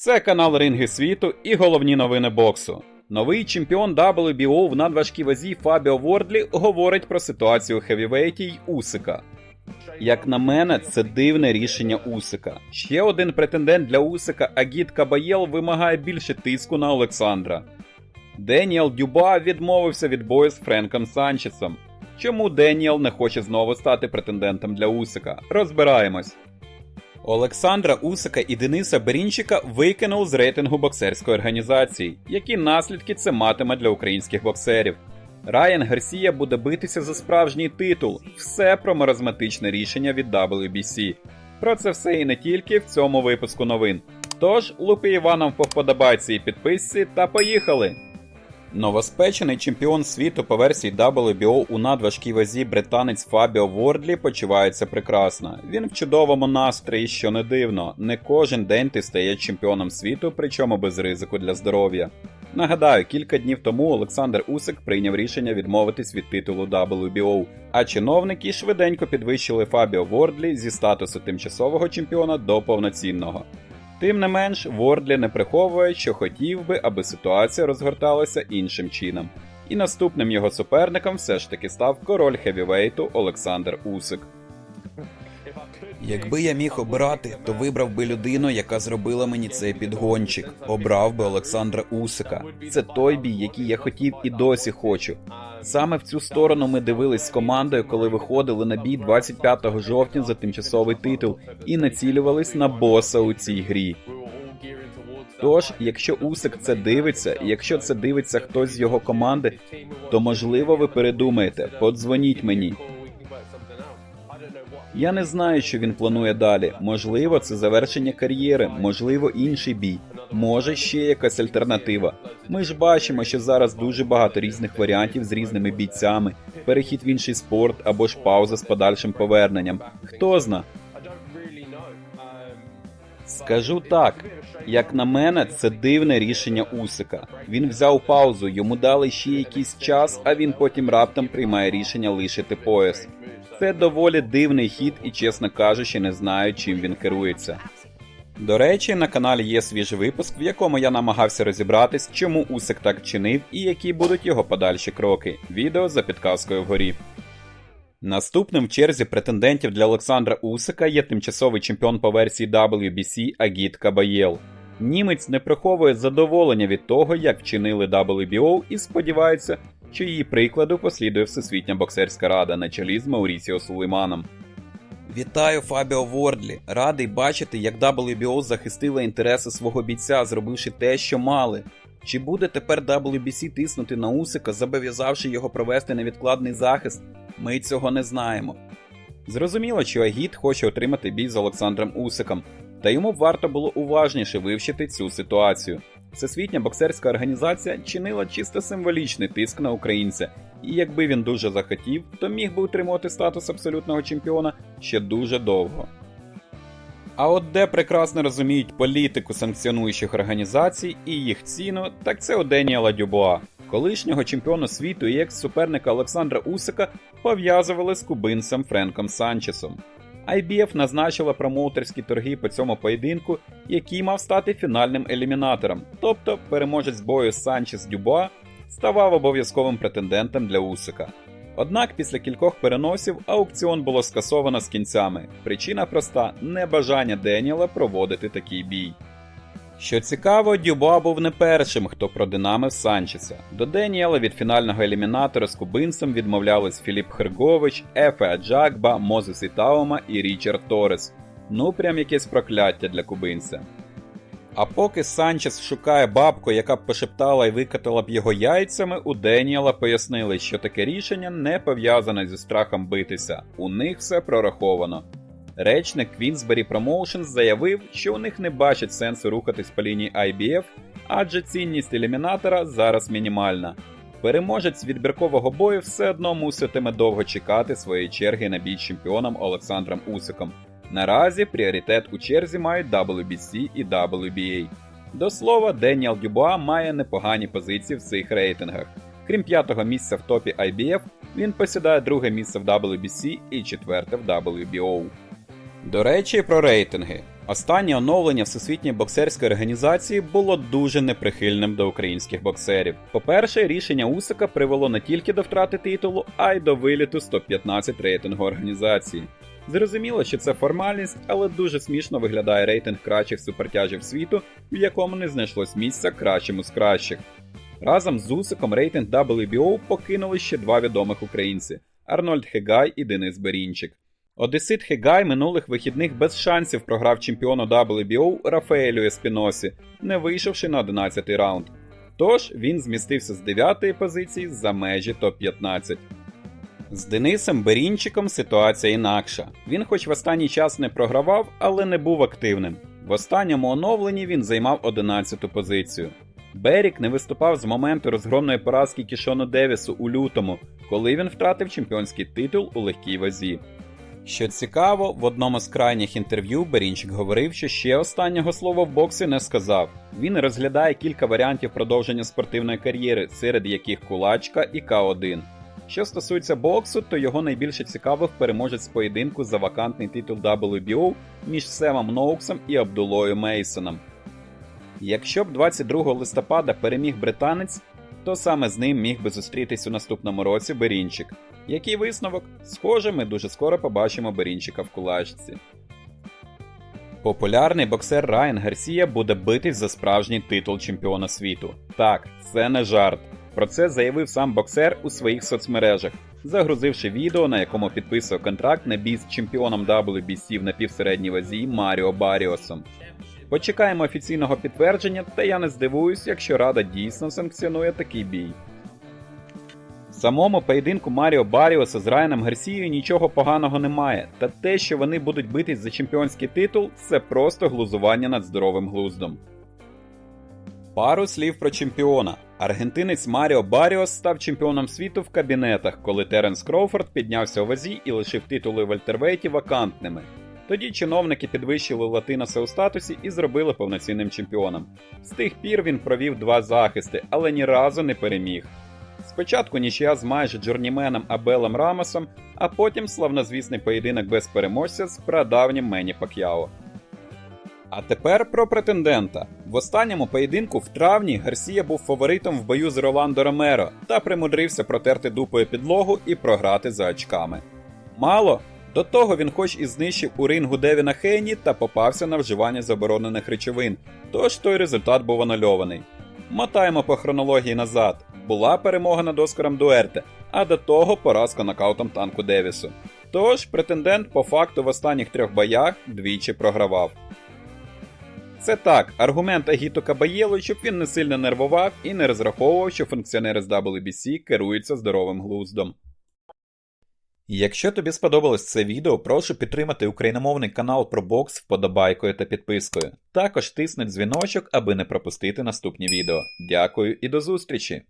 Це канал Ринги світу і головні новини боксу. Новий чемпіон WBO в надважкій вазі Фабіо Вордлі говорить про ситуацію хевівейті й Усика. Як на мене, це дивне рішення Усика. Ще один претендент для Усика Агіт Кабаєл вимагає більше тиску на Олександра. Деніел Дюба відмовився від бою з Френком Санчесом. Чому Деніел не хоче знову стати претендентом для Усика? Розбираємось. Олександра Усика і Дениса Берінчика викинув з рейтингу боксерської організації. Які наслідки це матиме для українських боксерів? Райан Гарсія буде битися за справжній титул. Все про маразматичне рішення від WBC. Про це все і не тільки в цьому випуску новин. Тож, лупи Іваном по вподобайці і підписці та поїхали! Новоспечений чемпіон світу по версії WBO у надважкій вазі британець Фабіо Вордлі почувається прекрасно. Він в чудовому настрої, що не дивно. Не кожен день ти стаєш чемпіоном світу, причому без ризику для здоров'я. Нагадаю, кілька днів тому Олександр Усик прийняв рішення відмовитись від титулу WBO, а чиновники швиденько підвищили Фабіо Вордлі зі статусу тимчасового чемпіона до повноцінного. Тим не менш, Вордлі не приховує, що хотів би, аби ситуація розгорталася іншим чином. І наступним його суперником все ж таки став король хевівейту Олександр Усик. Якби я міг обирати, то вибрав би людину, яка зробила мені цей підгончик. Обрав би Олександра Усика. Це той бій, який я хотів і досі хочу. Саме в цю сторону ми дивились з командою, коли виходили на бій 25 жовтня за тимчасовий титул і націлювались на боса у цій грі. Тож, якщо Усик це дивиться, якщо це дивиться хтось з його команди, то можливо ви передумаєте, подзвоніть мені. Я не знаю, що він планує далі. Можливо, це завершення кар'єри, можливо, інший бій, може ще якась альтернатива. Ми ж бачимо, що зараз дуже багато різних варіантів з різними бійцями, перехід в інший спорт або ж пауза з подальшим поверненням. Хто зна? Скажу так, як на мене, це дивне рішення Усика. Він взяв паузу, йому дали ще якийсь час, а він потім раптом приймає рішення лишити пояс. Це доволі дивний хід і, чесно кажучи, не знаю, чим він керується. До речі, на каналі є свіжий випуск, в якому я намагався розібратись, чому Усик так чинив і які будуть його подальші кроки. Відео за підказкою вгорі. Наступним в черзі претендентів для Олександра Усика є тимчасовий чемпіон по версії WBC Агіт Кабаєл. Німець не приховує задоволення від того, як вчинили WBO, і сподівається, що її прикладу послідує Всесвітня боксерська рада на чолі з Маурісіо Сулейманом. Вітаю Фабіо Вордлі. Радий бачити, як WBO захистила інтереси свого бійця, зробивши те, що мали. Чи буде тепер WBC тиснути на Усика, зобов'язавши його провести невідкладний захист? Ми цього не знаємо. Зрозуміло, що Агіт хоче отримати бій з Олександром Усиком, та йому варто було уважніше вивчити цю ситуацію. Всесвітня боксерська організація чинила чисто символічний тиск на українця, і якби він дуже захотів, то міг би утримувати статус абсолютного чемпіона ще дуже довго. А от де прекрасно розуміють політику санкціонуючих організацій і їх ціну, так це у Деніела Дюбуа. Колишнього чемпіона світу і екс-суперника Олександра Усика пов'язували з кубинцем Френком Санчесом. IBF назначила промоутерські торги по цьому поєдинку, який мав стати фінальним елімінатором, тобто переможець бою Санчес Дюбуа ставав обов'язковим претендентом для Усика. Однак після кількох переносів аукціон було скасовано з кінцями. Причина проста небажання Деніела проводити такий бій. Що цікаво, Дюба був не першим, хто продинамив Санчеса. До Деніела від фінального елімінатора з кубинцем відмовлялись Філіп Хергович, Ефе Аджакба, Мозес Ітаума і Річард Торес. Ну прям якесь прокляття для кубинця. А поки Санчес шукає бабку, яка б пошептала і викатала б його яйцями, у Деніела пояснили, що таке рішення не пов'язане зі страхом битися. У них все прораховано. Речник Queensberry Promotions заявив, що у них не бачать сенсу рухатись по лінії IBF, адже цінність елімінатора зараз мінімальна. Переможець відбіркового бою все одно муситиме довго чекати своєї черги на бій чемпіоном Олександром Усиком. Наразі пріоритет у черзі мають WBC і WBA. До слова, Деніел Дюбуа має непогані позиції в цих рейтингах. Крім п'ятого місця в топі IBF, він посідає друге місце в WBC і четверте в WBO. До речі, про рейтинги. Останнє оновлення Всесвітньої боксерської організації було дуже неприхильним до українських боксерів. По-перше, рішення Усика привело не тільки до втрати титулу, а й до виліту з топ-15 рейтингу організації. Зрозуміло, що це формальність, але дуже смішно виглядає рейтинг кращих супертяжів світу, в якому не знайшлось місця кращому з кращих. Разом з Усиком рейтинг WBO покинули ще два відомих українці Арнольд Хегай і Денис Берінчик. Одесит Хегай минулих вихідних без шансів програв чемпіону WBO Рафаелю Еспіносі, не вийшовши на 11-й раунд. Тож він змістився з 9-ї позиції за межі топ-15. З Денисом Берінчиком ситуація інакша. Він, хоч в останній час не програвав, але не був активним. В останньому оновленні він займав 11-ту позицію. Берік не виступав з моменту розгромної поразки Кішону Девісу у лютому, коли він втратив чемпіонський титул у легкій вазі. Що цікаво, в одному з крайніх інтерв'ю Берінчик говорив, що ще останнього слова в боксі не сказав. Він розглядає кілька варіантів продовження спортивної кар'єри, серед яких кулачка і К1. Що стосується боксу, то його найбільше цікавив переможець поєдинку за вакантний титул WBO між Семом Ноуксом і Абдулою Мейсоном. Якщо б 22 листопада переміг британець, то саме з ним міг би зустрітись у наступному році Берінчик. Який висновок? Схоже, ми дуже скоро побачимо Берінчика в кулачці. Популярний боксер Райан Гарсія буде битись за справжній титул чемпіона світу. Так, це не жарт. Про це заявив сам боксер у своїх соцмережах, загрузивши відео, на якому підписував контракт на бій з чемпіоном WBC в напівсередній вазі Маріо Баріосом. Почекаємо офіційного підтвердження, та я не здивуюсь, якщо Рада дійсно санкціонує такий бій. В самому поєдинку Маріо Баріоса з Райаном Гарсією нічого поганого немає, та те, що вони будуть битись за чемпіонський титул, це просто глузування над здоровим глуздом. Пару слів про чемпіона. Аргентинець Маріо Баріос став чемпіоном світу в кабінетах, коли Теренс Кроуфорд піднявся у вазі і лишив титули вельтервейті вакантними. Тоді чиновники підвищили Латиноса у статусі і зробили повноцінним чемпіоном. З тих пір він провів два захисти, але ні разу не переміг. Спочатку нічия з майже джорніменом Абелом Рамосом, а потім славнозвісний поєдинок без переможця з прадавнім Мені Пак'яо. А тепер про претендента. В останньому поєдинку в травні Гарсія був фаворитом в бою з Роландо Ромеро та примудрився протерти дупою підлогу і програти за очками. Мало. До того він хоч і знищив у рингу Девіна Хейні та попався на вживання заборонених речовин, тож той результат був анульований. Мотаємо по хронології назад. Була перемога над Оскаром Дуерте, а до того поразка нокаутом танку Девісу. Тож претендент по факту в останніх трьох боях двічі програвав. Це так, аргумент Агіто Кабаєло, щоб він не сильно нервував і не розраховував, що функціонери з WBC керуються здоровим глуздом. Якщо тобі сподобалось це відео, прошу підтримати україномовний канал про бокс вподобайкою та підпискою. Також тисни дзвіночок, аби не пропустити наступні відео. Дякую і до зустрічі!